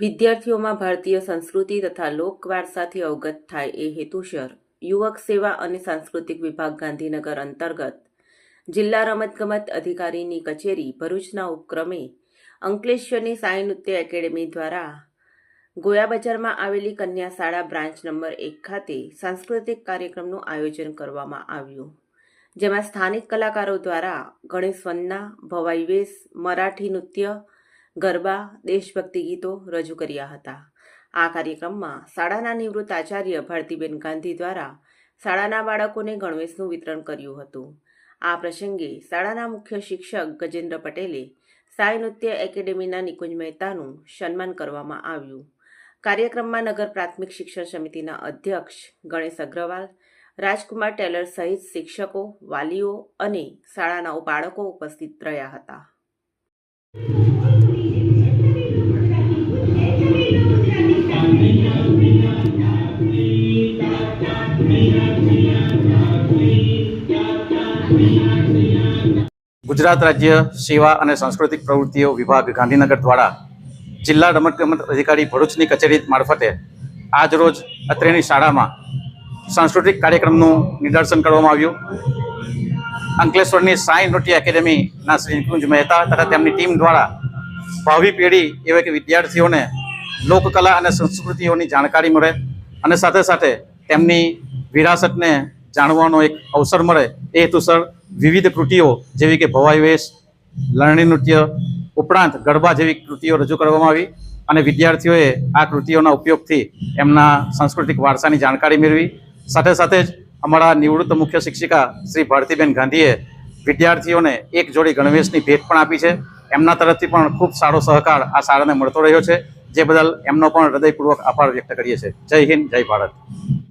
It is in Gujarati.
વિદ્યાર્થીઓમાં ભારતીય સંસ્કૃતિ તથા લોક વારસાથી અવગત થાય એ હેતુસર યુવક સેવા અને સાંસ્કૃતિક વિભાગ ગાંધીનગર અંતર્ગત જિલ્લા રમતગમત અધિકારીની કચેરી ભરૂચના ઉપક્રમે અંકલેશ્વરની સાંઈ નૃત્ય એકેડેમી દ્વારા ગોયા બજારમાં આવેલી કન્યા શાળા બ્રાન્ચ નંબર એક ખાતે સાંસ્કૃતિક કાર્યક્રમનું આયોજન કરવામાં આવ્યું, જેમાં સ્થાનિક કલાકારો દ્વારા ગણેશ વંદના, ભવાઈ વેશ, મરાઠી નૃત્ય ગરબા, દેશભક્તિ ગીતો રજૂ કર્યા હતા. આ કાર્યક્રમમાં શાળાના નિવૃત્ત આચાર્ય ભારતીબેન ગાંધી દ્વારા શાળાના બાળકોને ગણવેશનું વિતરણ કર્યું હતું. આ પ્રસંગે શાળાના મુખ્ય શિક્ષક ગજેન્દ્ર પટેલે સાય નૃત્ય એકેડેમીના નિકુંજ મહેતાનું સન્માન કરવામાં આવ્યું. કાર્યક્રમમાં નગર પ્રાથમિક શિક્ષણ સમિતિના અધ્યક્ષ ગણેશ અગ્રવાલ, રાજકુમાર ટેલર સહિત શિક્ષકો, વાલીઓ અને શાળાના બાળકો ઉપસ્થિત રહ્યા હતા. ગુજરાત રાજ્ય સેવા અને સાંસ્કૃતિક પ્રવૃત્તિઓ વિભાગ ગાંધીનગર દ્વારા જિલ્લા રમતગમત અધિકારી ભરૂચની કચેરી મારફતે આજરોજ અત્રેની શાળામાં સાંસ્કૃતિક કાર્યક્રમનું નિદર્શન કરવામાં આવ્યું. અંકલેશ્વરની સાઈ નૃત્ય એકેડેમીના શ્રી નિકુંજ મહેતા તથા તેમની ટીમ દ્વારા ભાવિ પેઢી એવા કે વિદ્યાર્થીઓને લોકકલા અને સંસ્કૃતિઓની જાણકારી મળે અને સાથે સાથે તેમની વિરાસતને જાણવાનો એક અવસર મળે એ હેતુસર વિવિધ કૃતિઓ જેવી કે ભવાઈ વેશ, લણણી નૃત્ય, ઉપરાંત ગરબા જેવી કૃતિઓ રજૂ કરવામાં આવી અને વિદ્યાર્થીઓએ આ કૃતિઓના ઉપયોગથી એમના સાંસ્કૃતિક વારસાની જાણકારી મેળવી. સાથે સાથે જ અમારા નિવૃત્ત મુખ્ય શિક્ષિકા શ્રી ભારતીબેન ગાંધીએ વિદ્યાર્થીઓને એક જોડી ગણવેશની ભેટ પણ આપી છે. એમના તરફથી પણ ખૂબ સારો સહકાર આ શાળાને મળતો રહ્યો છે, જે બદલ એમનો પણ હૃદયપૂર્વક આભાર વ્યક્ત કરીએ છીએ. જય હિન્દ, જય ભારત.